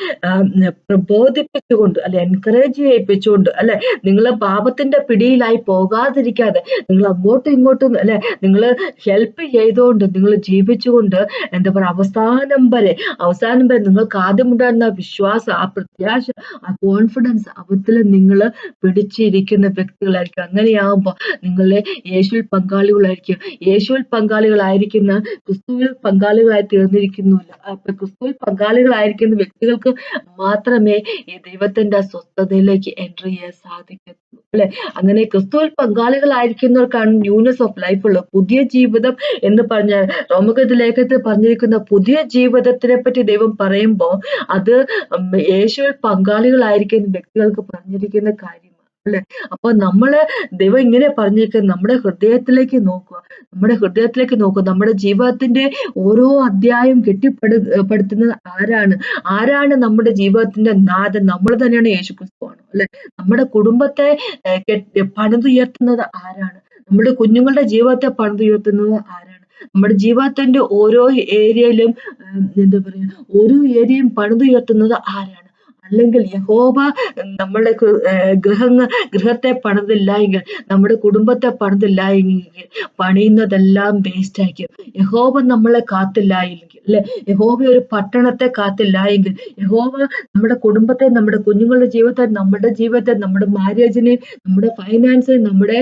പ്രബോധിപ്പിച്ചുകൊണ്ട് അല്ലെ എൻകറേജ് ചെയ്യിപ്പിച്ചുകൊണ്ട് അല്ലെ? നിങ്ങൾ പാപത്തിന്റെ പിടിയിലായി പോകാതിരിക്കാതെ നിങ്ങൾ അങ്ങോട്ടും ഇങ്ങോട്ടും അല്ലെ? നിങ്ങൾ ഹെൽപ്പ് ചെയ്തുകൊണ്ട് നിങ്ങൾ ജീവിച്ചുകൊണ്ട് എന്താ പറയുക അവസാനം വരെ അവസാനം വരെ നിങ്ങൾക്ക് ആദ്യം ഉണ്ടായിരുന്ന വിശ്വാസം ആ പ്രത്യാശ ആ കോൺഫിഡൻസ് അവത്തിൽ നിങ്ങൾ പിടിച്ചിരിക്കുന്ന വ്യക്തികളായിരിക്കും. അങ്ങനെയാകുമ്പോൾ നിങ്ങളെ യേശുവിൽ പങ്കാളികളായിരിക്കും. യേശുവിൽ പങ്കാളികളായിരിക്കുന്ന ക്രിസ്തുവിൽ പങ്കാളികളായി തീർന്നിരിക്കുന്നില്ല അപ്പൊ ക്രിസ്തുവിൽ പങ്കാളികളായിരിക്കുന്ന വ്യക്തികൾക്ക് മാത്രമേ ഈ ദൈവത്തിന്റെ സ്വസ്ഥതയിലേക്ക് എൻട്രി ചെയ്യാൻ സാധിക്കത്തുള്ളൂ അല്ലെ? അങ്ങനെ ക്രിസ്തുവിൽ പങ്കാളികളായിരിക്കുന്നവർക്കാണ് ന്യൂനസ് ഓഫ് ലൈഫ് ഉള്ളത് പുതിയ ജീവിതം എന്ന് പറഞ്ഞാൽ റോമഗത ലേഖത്തിൽ പറഞ്ഞിരിക്കുന്ന പുതിയ ജീവിതത്തിനെ പറ്റി ദൈവം പറയുമ്പോൾ അത് യേശുവിൽ പങ്കാളികളായിരിക്കുന്ന വ്യക്തികൾക്ക് പറഞ്ഞിരിക്കുന്ന കാര്യമാണ്. അല്ലെ? അപ്പൊ നമ്മൾ ദൈവം ഇങ്ങനെ പറഞ്ഞിരിക്കുന്നത് നമ്മുടെ ഹൃദയത്തിലേക്ക് നോക്കുക. നമ്മുടെ ഹൃദയത്തിലേക്ക് നോക്കുക. നമ്മുടെ ജീവിതത്തിന്റെ ഓരോ അധ്യായം കെട്ടിപ്പടു പെടുത്തുന്നത് ആരാണ്? ആരാണ് നമ്മുടെ ജീവിതത്തിന്റെ നാഥൻ? നമ്മൾ തന്നെയാണ് യേശുക്രിസ്തുവാണ് അല്ലെ? നമ്മുടെ കുടുംബത്തെ പണിതുയർത്തുന്നത് ആരാണ്? നമ്മുടെ കുഞ്ഞുങ്ങളുടെ ജീവിതത്തെ പണിതുയർത്തുന്നത് ആരാണ്? നമ്മുടെ ജീവിതത്തിന്റെ ഓരോ ഏരിയയിലും എന്താ പറയാ ഓരോ ഏരിയയും പണിതുയർത്തുന്നത് ആരാണ്? അല്ലെങ്കിൽ യഹോബ ഏർ ഗൃഹങ്ങൾ ഗൃഹത്തെ പണിതില്ല എങ്കിൽ നമ്മുടെ കുടുംബത്തെ പണിതില്ല എങ്കിൽ പണിയുന്നതെല്ലാം വേസ്റ്റ് ആയിരിക്കും. യഹോവ നമ്മളെ കാത്തില്ല എങ്കിൽ അല്ലെ? യഹോബ ഒരു പട്ടണത്തെ കാത്തില്ല എങ്കിൽ യഹോബ നമ്മുടെ കുടുംബത്തെ നമ്മുടെ കുഞ്ഞുങ്ങളുടെ ജീവിതത്തെ നമ്മുടെ ജീവിതത്തെ നമ്മുടെ മാര്യേജിനെ നമ്മുടെ ഫൈനാൻസ് നമ്മുടെ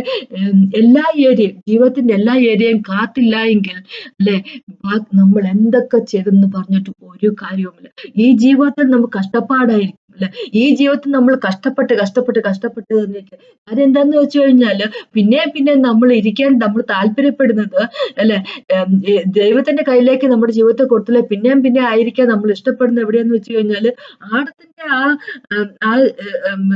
എല്ലാ ഏരിയയും ജീവിതത്തിന്റെ എല്ലാ ഏരിയയും കാത്തില്ല എങ്കിൽ അല്ലെ നമ്മൾ എന്തൊക്കെ ചെയ്തെന്ന് പറഞ്ഞിട്ട് ഒരു കാര്യവുമില്ല. ഈ ജീവിതത്തിൽ നമുക്ക് കഷ്ടപ്പാടായിരിക്കും. അല്ലെ? ഈ ജീവിതത്തിൽ നമ്മൾ കഷ്ടപ്പെട്ട് കഷ്ടപ്പെട്ട് കഷ്ടപ്പെട്ട് തന്നിരിക്കും അതെന്താന്ന് വെച്ച് കഴിഞ്ഞാൽ പിന്നെ പിന്നെ നമ്മൾ ഇരിക്കാൻ നമ്മൾ താല്പര്യപ്പെടുന്നത് അല്ലെ? ദൈവത്തിന്റെ കയ്യിലേക്ക് നമ്മുടെ ജീവിതത്തെ കൊടുത്തില്ല പിന്നെയും പിന്നെ ആയിരിക്കാം നമ്മൾ ഇഷ്ടപ്പെടുന്നത് എവിടെയാന്ന് വെച്ച് കഴിഞ്ഞാൽ ആടത്തിന്റെ ആ ആ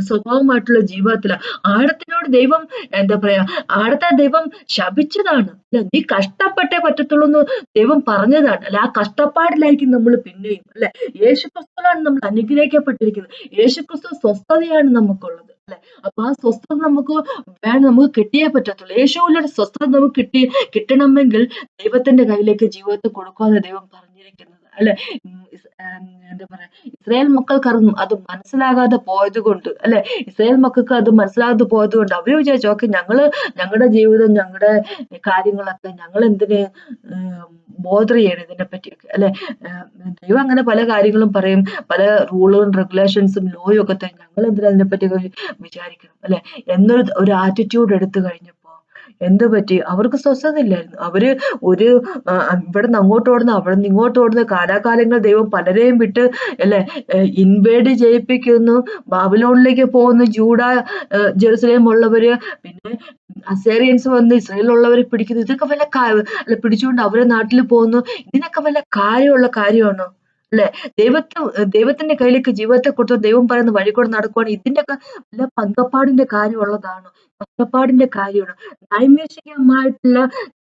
സ്വഭാവമായിട്ടുള്ള ജീവിതത്തിൽ. ആടത്തിനോട് ദൈവം എന്താ പറയാ ആടത്തെ ദൈവം ശപിച്ചതാണ്. നീ കഷ്ടപ്പെട്ടേ പറ്റത്തുള്ളൂ എന്ന് ദൈവം പറഞ്ഞതാണ്. അല്ലെ ആ കഷ്ടപ്പാടിലായിരിക്കും നമ്മൾ പിന്നെയും. അല്ലെ? യേശു ക്രിസ്തുവാണ് നമ്മൾ അനുഗ്രഹിക്കപ്പെട്ടിരിക്കുന്നത്. യേശു ക്രിസ്തു സ്വസ്ഥതയാണ് നമുക്കുള്ളത്. അല്ലെ? അപ്പൊ ആ സ്വസ്ഥത നമുക്ക് വേണം നമുക്ക് കിട്ടിയേ പറ്റത്തുള്ളൂ. യേശുവിലൊരു സ്വസ്ഥത നമുക്ക് കിട്ടി കിട്ടണമെങ്കിൽ ദൈവത്തിന്റെ കയ്യിലേക്ക് ജീവിതത്തെ കൊടുക്കാതെ ദൈവം പറഞ്ഞിരിക്കുന്നത് അല്ലെ? എന്താ പറയാ ഇസ്രായേൽ മക്കൾക്ക് അത് അത് മനസ്സിലാകാതെ പോയത് കൊണ്ട് അല്ലെ? ഇസ്രായേൽ മക്കൾക്ക് അത് മനസ്സിലാകാതെ പോയത് കൊണ്ട് അവർ വിചാരിച്ചു ഓക്കെ ഞങ്ങൾ ഞങ്ങളുടെ ജീവിതം ഞങ്ങളുടെ കാര്യങ്ങളൊക്കെ ഞങ്ങൾ എന്തിന് ബോധർ ചെയ്യണം ഇതിനെ പറ്റിയൊക്കെ അല്ലെ ദൈവം അങ്ങനെ പല കാര്യങ്ങളും പറയും പല റൂളുകളും റെഗുലേഷൻസും ലോയും ഒക്കെ തന്നെ ഞങ്ങൾ എന്തിനാ അതിനെ പറ്റിയൊക്കെ വിചാരിക്കണം അല്ലെ? എന്നൊരു ഒരു ആറ്റിറ്റ്യൂഡ് എടുത്തു കഴിഞ്ഞപ്പോ എന്ത് പറ്റി? അവർക്ക് സ്വസ്ഥത ഇല്ലായിരുന്നു അവർ ഒരു ഇവിടെ നിന്ന് അങ്ങോട്ട് ഓടുന്നു അവിടെ നിന്ന് ഇങ്ങോട്ട് ഓടുന്നു കാലാകാലങ്ങൾ ദൈവം പലരെയും വിട്ട് അല്ലെ ഇൻവേഡ് ചെയ്യിപ്പിക്കുന്നു. ബാബിലോണിലേക്ക് പോകുന്നു ജൂഡ ജെറുസലേം ഉള്ളവര് പിന്നെ അസേറിയൻസ് വന്ന് ഇസ്രയേലുള്ളവരെ പിടിക്കുന്നു. ഇതൊക്കെ വല്ല അല്ല പിടിച്ചുകൊണ്ട് അവരെ നാട്ടിൽ പോകുന്നു. ഇതിനൊക്കെ വല്ല കാര്യമുള്ള കാര്യമാണോ? അല്ലെ ദൈവത്തെ ദൈവത്തിന്റെ കയ്യിലേക്ക് ജീവിതത്തെ കൊടുത്ത ദൈവം പറയുന്ന വഴി കൂടെ നടക്കുവാണ്. ഇതിന്റെയൊക്കെ വല്ല പങ്കപ്പാടിന്റെ കാര്യമുള്ളതാണോ? കഷ്ടപ്പാടിന്റെ കാര്യമാണ്. നൈമേഷികമായിട്ടുള്ള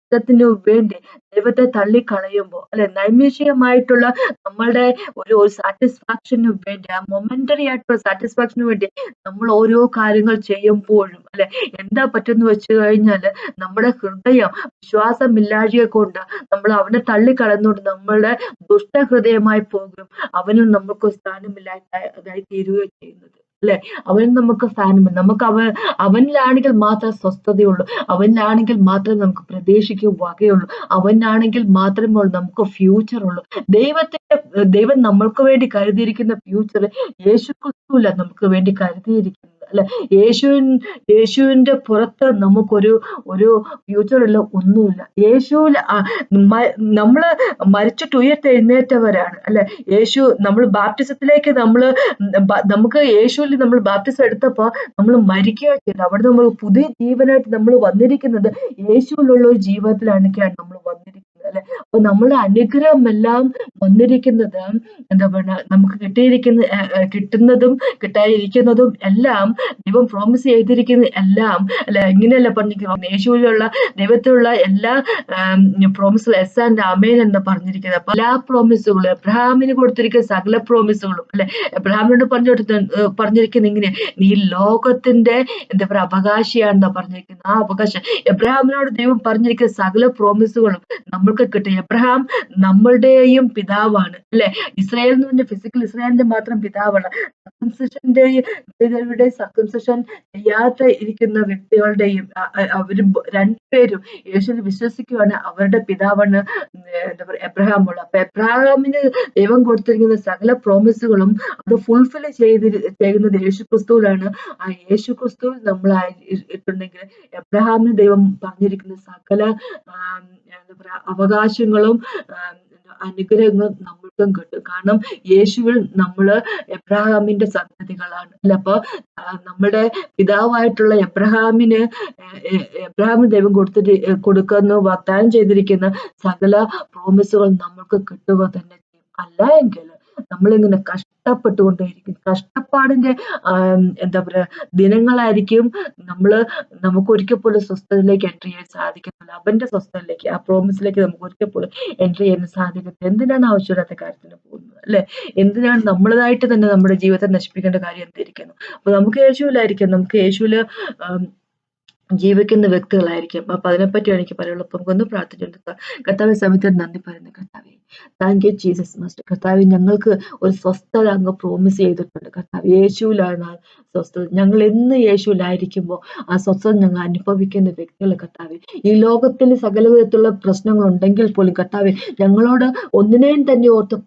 ഇഷ്ടത്തിന് വേണ്ടി ദൈവത്തെ തള്ളിക്കളയുമ്പോൾ അല്ലെ നൈമിഷികമായിട്ടുള്ള നമ്മളുടെ ഒരു സാറ്റിസ്ഫാക്ഷന് വേണ്ടി ആ മൊമെന്ററി ആയിട്ടുള്ള സാറ്റിസ്ഫാക്ഷന് വേണ്ടി നമ്മൾ ഓരോ കാര്യങ്ങൾ ചെയ്യുമ്പോഴും അല്ലെ എന്താ പറ്റുന്ന വെച്ച് കഴിഞ്ഞാൽ നമ്മുടെ ഹൃദയം വിശ്വാസമില്ലാഴിക കൊണ്ട് നമ്മൾ അവനെ തള്ളിക്കളയുന്നോണ്ട് നമ്മളുടെ ദുഷ്ടഹൃദയമായി പോകും. അവനും നമുക്ക് സ്ഥാനമില്ലാതായി തീരുകയും ചെയ്യുന്നത്. അല്ലെ? അവൻ നമുക്ക് സ്ഥാനം നമുക്ക് അവൻ അവനിലാണെങ്കിൽ മാത്രമേ സ്വസ്ഥതയുള്ളൂ. അവനിലാണെങ്കിൽ മാത്രമേ നമുക്ക് പ്രതീക്ഷിക്കുക വകയുള്ളൂ. അവനാണെങ്കിൽ മാത്രമേ നമുക്ക് ഫ്യൂച്ചർ ഉള്ളൂ. ദൈവത്തിന്റെ ദൈവം നമ്മൾക്ക് വേണ്ടി കരുതിയിരിക്കുന്ന ഫ്യൂച്ചർ യേശു നമുക്ക് വേണ്ടി കരുതിയിരിക്കുന്നത് അല്ലെ യേശുവിൻ യേശുവിന്റെ പുറത്ത് നമുക്കൊരു ഒരു ഫ്യൂച്ചറില്ല ഒന്നുമില്ല. യേശുവിൽ നമ്മൾ മരിച്ചിട്ട് ഉയർത്തെഴുന്നേറ്റവരാണ്. അല്ലെ യേശു നമ്മൾ ബാപ്റ്റിസത്തിലേക്ക് നമ്മൾ നമുക്ക് യേശുവിൽ നമ്മൾ ബാപ്റ്റിസം എടുത്തപ്പോൾ നമ്മൾ മരിക്കുക ചെയ്ത്. അവിടെ നമ്മൾ പുതിയ ജീവനായിട്ട് നമ്മൾ വന്നിരിക്കുന്നത് യേശുവിലുള്ള ഒരു ജീവിതത്തിലാണ് നമ്മൾ വന്നിരിക്കുന്നത്. അല്ലെ? അപ്പൊ നമ്മുടെ അനുഗ്രഹമെല്ലാം വന്നിരിക്കുന്നത് എന്താ പറയുക നമുക്ക് കിട്ടിയിരിക്കുന്ന കിട്ടുന്നതും കിട്ടാതിരിക്കുന്നതും എല്ലാം ദൈവം പ്രോമിസ് ചെയ്തിരിക്കുന്ന എല്ലാം അല്ല ഇങ്ങനെയല്ല പറഞ്ഞിരിക്കുന്നത്. യേശുവിലുള്ള ദൈവത്തിലുള്ള എല്ലാ പ്രോമിസും എസ് ആൻഡ് അമേൻ എന്ന് പറഞ്ഞിരിക്കുന്നത്. അപ്പൊ എല്ലാ പ്രോമിസുകളും എബ്രഹാമിന് കൊടുത്തിരിക്കുന്ന സകല പ്രോമിസുകളും അല്ലെ എബ്രഹാമിനോട് പറഞ്ഞു പറഞ്ഞിരിക്കുന്ന ഇങ്ങനെ നീ ലോകത്തിന്റെ എന്താ പറയുക അവകാശിയാണെന്നാ പറഞ്ഞിരിക്കുന്നത്. ആ അവകാശം. എബ്രഹാമിനോട് ദൈവം പറഞ്ഞിരിക്കുന്ന സകല പ്രോമിസുകളും നമ്മൾക്ക് കിട്ടും എബ്രഹാം നമ്മളുടെയും പിതാവാണ്. അല്ലെ? ഇസ്രായേൽ എന്ന് പറഞ്ഞ ഫിസിക്കൽ ഇസ്രായേലിന്റെ മാത്രം പിതാവാണ് സർക്കംസിഷന്റെ സർക്കംസിഷൻ ചെയ്യാത്ത ഇരിക്കുന്ന വ്യക്തികളുടെയും അവർ രണ്ടുപേരും യേശുവിൽ വിശ്വസിക്കുകയാണ് അവരുടെ പിതാവാണ് എന്താ പറയുക എബ്രഹാമുള്ള. അപ്പൊ എബ്രഹാമിന് ദൈവം കൊടുത്തിരിക്കുന്ന സകല പ്രോമിസുകളും അത് ഫുൾഫിൽ ചെയ്തി ചെയ്യുന്നത് യേശു ക്രിസ്തുവിലാണ് ആ യേശു ക്രിസ്തുവിൽ നമ്മളായിട്ടുണ്ടെങ്കിൽ എബ്രഹാമിന് ദൈവം പറഞ്ഞിരിക്കുന്ന സകല എന്താ പറയാ അവകാശങ്ങളും അനുഗ്രഹങ്ങളും നമ്മൾക്കും കിട്ടും. കാരണം യേശുവിൽ നമ്മൾ എബ്രഹാമിന്റെ സന്തതികളാണ്. അല്ല അപ്പൊ നമ്മുടെ പിതാവായിട്ടുള്ള എബ്രഹാമിന് എബ്രഹാമിന് ദൈവം കൊടുത്തിട്ട് കൊടുക്കുന്ന വാഗ്ദാനം ചെയ്തിരിക്കുന്ന സകല പ്രോമിസുകൾ നമ്മൾക്ക് കിട്ടുക തന്നെ ചെയ്യും. അല്ല എങ്കിൽ നമ്മളിങ്ങനെ കഷ്ടപ്പെട്ടുകൊണ്ടേയിരിക്കും. കഷ്ടപ്പാടിന്റെ എന്താ പറയാ ദിനങ്ങളായിരിക്കും നമ്മൾ നമുക്ക് ഒരിക്കൽ പോലും സ്വസ്ഥതയിലേക്ക് എൻട്രി ചെയ്യാൻ സാധിക്കത്തില്ല. അവന്റെ സ്വസ്ഥതയിലേക്ക് ആ പ്രോമിസിലേക്ക് നമുക്ക് ഒരിക്കൽ പോലും എൻട്രി ചെയ്യാൻ സാധിക്കത്തില്ല. എന്തിനാണ് ആവശ്യമില്ലാത്ത കാര്യത്തിന് പോകുന്നത് അല്ലെ? എന്തിനാണ് നമ്മളതായിട്ട് തന്നെ നമ്മുടെ ജീവിതത്തെ നശിപ്പിക്കേണ്ട കാര്യം എന്തിരിക്കുന്നു? അപ്പൊ നമുക്ക് യേശുവിലായിരിക്കും. നമുക്ക് യേശുവിൽ ജീവിക്കുന്ന വ്യക്തികളായിരിക്കും. അപ്പൊ അതിനെപ്പറ്റിയാണ് എനിക്ക് പറയുള്ളൂ അപ്പൊ നമുക്കൊന്ന് പ്രാർത്ഥിച്ചുകൊണ്ട് കർത്താവ് സമയത്ത് നന്ദി പറയുന്നു. കർത്താവെ താങ്ക് യു ജീസസ് മാസ്റ്റർ കർത്താവ് ഞങ്ങൾക്ക് ഒരു സ്വസ്ഥത അങ്ങ് പ്രോമിസ് ചെയ്തിട്ടുണ്ട്. കർത്താവ് യേശുവിലാണ് സ്വസ്ഥത. ഞങ്ങൾ എന്ന് യേശുവിലായിരിക്കുമ്പോൾ ആ സ്വസ്ഥത ഞങ്ങൾ അനുഭവിക്കുന്ന വ്യക്തികൾ കർത്താവ്? ഈ ലോകത്തിൽ സകല വിധത്തിലുള്ള പ്രശ്നങ്ങൾ ഉണ്ടെങ്കിൽ പോലും കർത്താവ് ഞങ്ങളോട് ഒന്നിനെയും തന്നെ ഓർത്ത്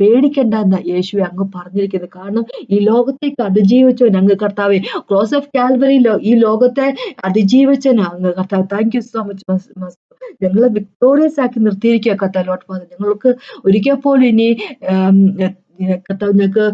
പേടിക്കേണ്ട എന്ന യേശുവെ അങ്ങ് പറഞ്ഞിരിക്കുന്നത് കാരണം ഈ ലോകത്തേക്ക് അതിജീവിച്ചോ ഞങ്ങൾ കർത്താവ് ക്രോസ് ഓഫ് കാൽവറിയിലോ ഈ ലോകത്തെ അതിജീവിച്ചനാ അങ്ങ് കർത്താവ്. താങ്ക് യു സോ മച്ച് ഞങ്ങളെ വിക്ടോറിയസ് ആക്കി നിർത്തിയിരിക്കുക കത്താലോട്ട് ലോട്ട് ഫാദർ ഞങ്ങൾക്ക് ഒരിക്കൽ പോലും ഇനി കർത്താവ് ഞങ്ങൾക്ക്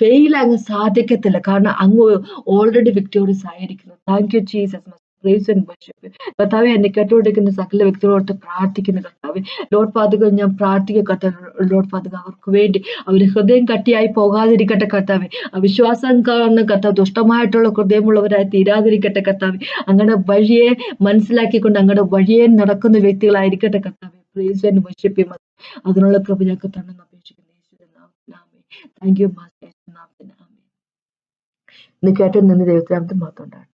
ഫെയിൽ ആകാൻ സാധിക്കത്തില്ല. കാരണം അങ്ങ് ഓൾറെഡി വിക്ടോറിയസ് ആയിരിക്കുന്നു. Thank you Jesus praise and worship കർത്താവ് എന്നെ കേട്ടുകൊണ്ടിരിക്കുന്ന സകല വ്യക്തികളോട് പ്രാർത്ഥിക്കുന്ന കർത്താവ് ലോഡ് പാതുക ഞാൻ പ്രാർത്ഥിക്കുക കർത്താവ് ലോഡ് പാതുക അവർക്ക് വേണ്ടി. അവർ ഹൃദയം കട്ടിയായി പോകാതിരിക്കട്ടെ കർത്താവ്. അവിശ്വാസം കാണുന്ന കർത്താവ് ദുഷ്ടമായിട്ടുള്ള ഹൃദയമുള്ളവരായി തീരാതിരിക്കട്ടെ കർത്താവ്. അങ്ങനെ വഴിയെ മനസ്സിലാക്കിക്കൊണ്ട് അങ്ങനെ വഴിയെ നടക്കുന്ന വ്യക്തികളായിരിക്കട്ടെ കർത്താവ്. പ്രൈസ് ആൻഡ് വർഷിപ്പ് അതിനുള്ള കൃപ ഞങ്ങൾക്ക് തന്നെ അപേക്ഷിക്കുന്നു താങ്ക് യു മാസ്റ്റർ നിന്ന് ദൈവത്തിനാമത്തെ മാത്രം